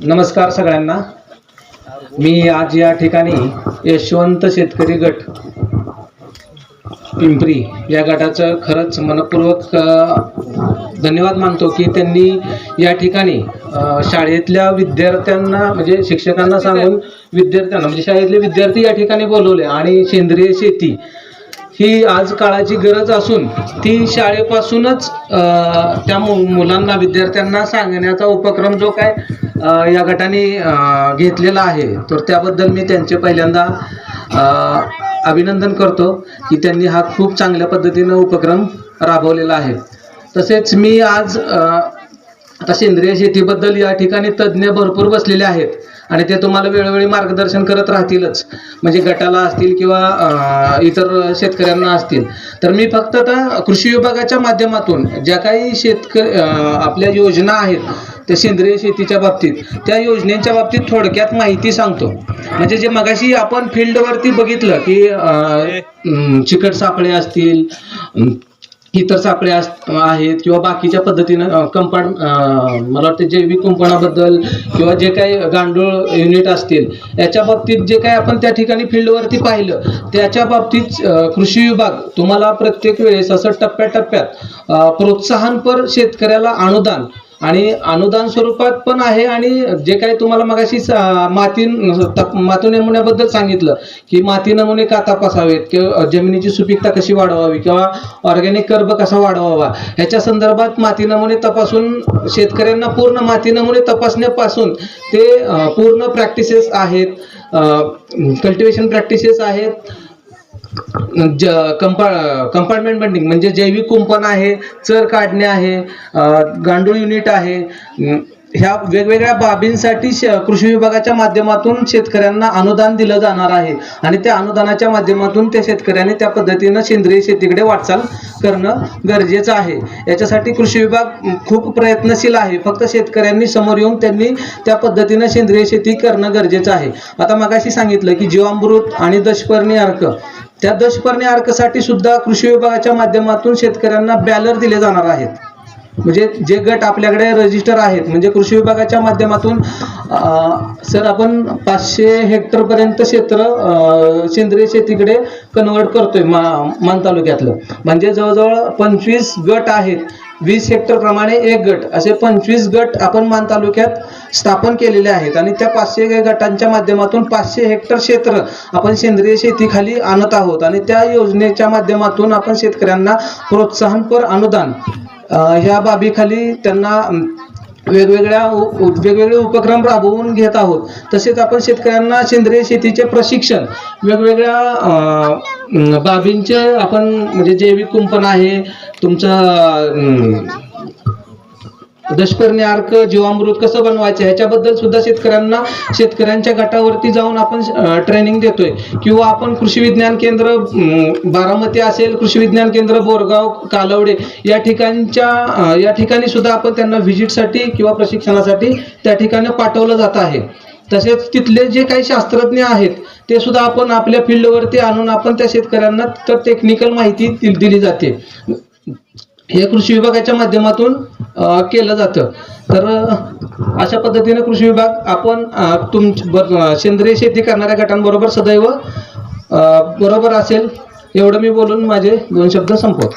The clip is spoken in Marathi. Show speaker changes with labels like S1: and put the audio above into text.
S1: नमस्कार सगळ्यांना. मी आज या ठिकाणी यशवंत शेतकरी गट पिंपरी या गटाचं खरंच मनपूर्वक धन्यवाद मानतो की त्यांनी या ठिकाणी शाळेतल्या विद्यार्थ्यांना म्हणजे शिक्षकांना सांगून विद्यार्थ्यांना म्हणजे शाळेतले विद्यार्थी या ठिकाणी बोलवले आणि सेंद्रिय शेती ही आज काळाची गरज असून ती शाळेपासूनच त्या मु- मुलांना विद्यार्थ्यांना सांगण्याचा उपक्रम जो काय या गटाने घेतलेला आहे. तर त्याबद्दल मी त्यांचे पहिल्यांदा अभिनंदन करतो की त्यांनी हा खूप चांगल्या पद्धतीनं उपक्रम राबवलेला आहे. तसेच मी आज आता सेंद्रिय शेतीबद्दल या ठिकाणी तज्ज्ञ भरपूर बसलेले आहेत आणि ते तुम्हाला वेळोवेळी मार्गदर्शन करत राहतीलच. म्हणजे गटाला असतील किंवा इतर शेतकऱ्यांना असतील. तर मी फक्त आता कृषी विभागाच्या माध्यमातून ज्या काही शेतकरी आपल्या योजना आहेत ते सेंद्रिय शेतीच्या बाबतीत. त्या योजनेच्या बाबतीत थोडक्यात माहिती सांगतो. म्हणजे जे मगाशी आपण फील्डवरती बघितलं की चिकट सापळे असतील इतर सापळे आहेत किंवा बाकीच्या पद्धतीनं कंपाऊंड मला वाटतं जैविक कंपाऊंडाबद्दल किंवा जे काही गांडूळ युनिट असतील याच्या बाबतीत जे काही आपण त्या ठिकाणी फील्डवरती पाहिलं त्याच्या बाबतीत कृषी विभाग तुम्हाला प्रत्येक वेळेस असं टप्प्याटप्प्यात प्रोत्साहनपर शेतकऱ्याला अनुदान आणि अनुदान स्वरूपात पण आहे आणि जे काही तुम्हाला मगाशी माती तप- माती नमुन्याबद्दल सांगितलं की माती नमुने का तपासावेत? किंवा जमिनीची सुपीकता कशी वाढवावी? किंवा ऑर्गॅनिक कर्ब कसा वाढवावा? ह्याच्या संदर्भात माती नमुने तपासून शेतकऱ्यांना पूर्ण माती नमुने तपासण्यापासून ते पूर्ण प्रॅक्टिसेस आहेत कल्टिवेशन प्रॅक्टिसेस आहेत ज कंपा कंपार्टमेंट बंडिंग म्हणजे जैविक कुंपण आहे चर काढणे आहे गांडूळ युनिट आहे ह्या वेगवेगळ्या बाबींसाठी कृषी विभागाच्या माध्यमातून शेतकऱ्यांना अनुदान दिलं जाणार आहे. आणि त्या अनुदानाच्या माध्यमातून त्या शेतकऱ्यांनी त्या पद्धतीनं सेंद्रिय शेतीकडे वाटचाल करणं गरजेचं आहे. याच्यासाठी कृषी विभाग खूप प्रयत्नशील आहे. फक्त शेतकऱ्यांनी समोर येऊन त्यांनी त्या पद्धतीनं सेंद्रिय शेती करणं गरजेचं आहे. आता मगाशी सांगितलं की जीवामृत आणि दशपर्णी अर्क. त्या दशपर्णी अर्कसाठी सुद्धा कृषी विभागाच्या माध्यमातून शेतकऱ्यांना बॅलर दिले जाणार आहेत. म्हणजे जे गट आपल्याकडे रजिस्टर आहेत म्हणजे कृषी विभागाच्या माध्यमातून सर आपण पाचशे हेक्टरपर्यंत क्षेत्र सेंद्रिय शेतीकडे कन्वर्ट करतोय मा मान तालुक्यातलं. म्हणजे जवळजवळ पंचवीस गट आहेत. वीस हेक्टर प्रमाणे एक गट. असे पंचवीस गट आपण मान तालुक्यात स्थापन केलेले आहेत. आणि त्या पाचशे गटांच्या माध्यमातून पाचशे हेक्टर क्षेत्र आपण सेंद्रिय शेतीखाली आणत आहोत. आणि त्या योजनेच्या माध्यमातून आपण शेतकऱ्यांना प्रोत्साहनपर अनुदान ह्या बाबीखाली त्यांना वेगवेगळ्या वेगवेगळे उपक्रम राबवून घेत आहोत. तसेच आपण शेतकऱ्यांना सेंद्रिय शेतीचे प्रशिक्षण वेगवेगळ्या बाबींचे आपण म्हणजे जैविक कुंपण आहे तुमचं दशपर्णी अर्क जीवामृत कसं बनवायचं ह्याच्याबद्दल सुद्धा शेतकऱ्यांना शेतकऱ्यांच्या गटावरती जाऊन आपण ट्रेनिंग देतोय. किंवा आपण कृषी विज्ञान केंद्र बारामती असेल कृषी विज्ञान केंद्र बोरगाव कालवडे या ठिकाणच्या या ठिकाणी सुद्धा आपण त्यांना व्हिजिटसाठी किंवा प्रशिक्षणासाठी त्या ठिकाणी पाठवलं जात आहे. तसेच तिथले जे काही शास्त्रज्ञ आहेत ते सुद्धा आपण आपल्या फील्डवरती आणून आपण त्या शेतकऱ्यांना तर टेक्निकल माहिती दिली जाते. हे कृषी विभागाच्या माध्यमातून केलं जातं. तर अशा पद्धतीने कृषी विभाग आपण तुम सेंद्रिय शेती करणाऱ्या गटांबरोबर सदैव बरोबर असेल एवढं मी बोलून माझे दोन शब्द संपवतो.